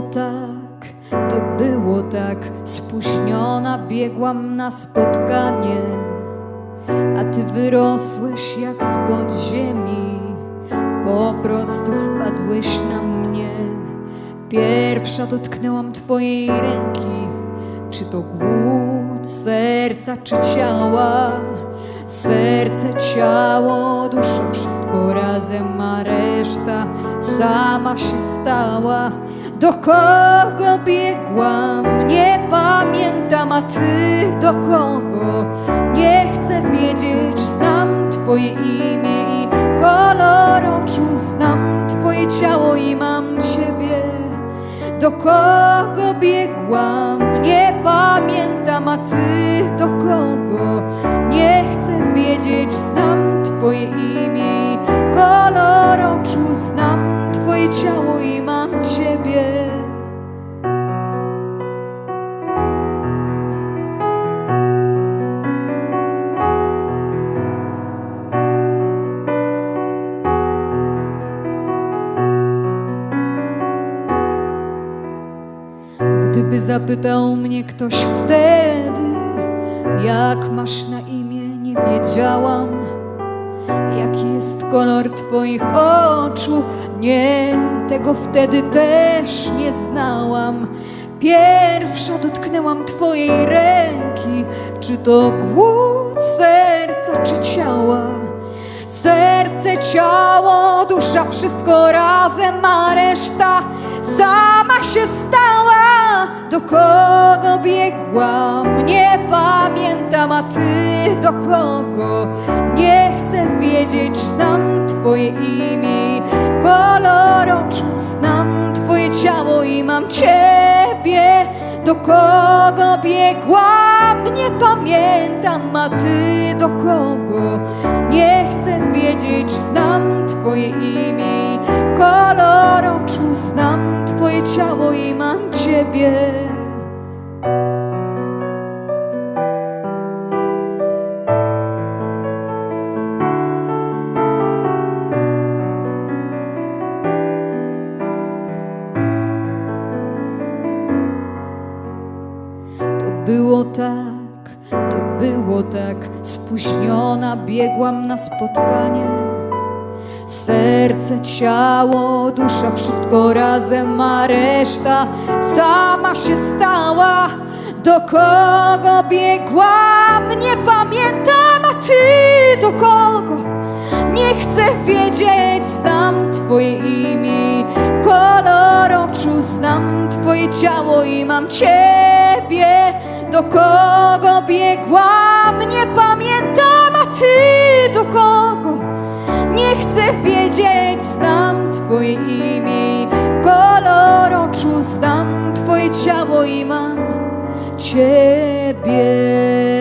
tak, to było tak. Spóźniona biegłam na spotkanie, a ty wyrosłeś jak spod ziemi. Po prostu wpadłeś na mnie. Pierwsza dotknęłam twojej ręki. Czy to głód serca, czy ciała? Serce, ciało, dusza, wszystko razem, a reszta sama się stała. Do kogo biegłam, nie pamiętam, a ty do kogo? Nie chcę wiedzieć, znam twoje imię i kolor oczu, znam twoje ciało i mam ciebie. Do kogo biegłam, nie pamiętam, a ty do kogo? Nie chcę wiedzieć, znam twoje imię i kolor oczu, znam twoje ciało i mam Gdyby zapytał mnie ktoś wtedy, jak masz na imię, nie wiedziałam. Jaki jest kolor twoich oczu? Nie, tego wtedy też nie znałam. Pierwsza dotknęłam twojej ręki, czy to głód serca, czy ciała? Serce, ciało, dusza, wszystko razem, a reszta sama się stała. Do kogo biegłam, nie pamiętam, a ty do kogo? Nie chcę wiedzieć, znam twoje imię, kolor oczu, znam twoje ciało i mam ciebie. Do kogo biegłam, nie pamiętam, a ty do kogo? Nie chcę wiedzieć, znam twoje imię, kolor znam twoje ciało i mam ciebie. Było tak, to było tak. Spóźniona biegłam na spotkanie. Serce, ciało, dusza, wszystko razem, a reszta sama się stała. Do kogo biegłam, nie pamiętam, a ty do kogo? Nie chcę wiedzieć, znam twoje imię, kolor oczu, znam twoje ciało i mam ciebie. Do kogo biegłam, nie pamiętam, a ty do kogo? Nie chcę wiedzieć, znam twoje imię, kolor oczu, znam twoje ciało i mam ciebie.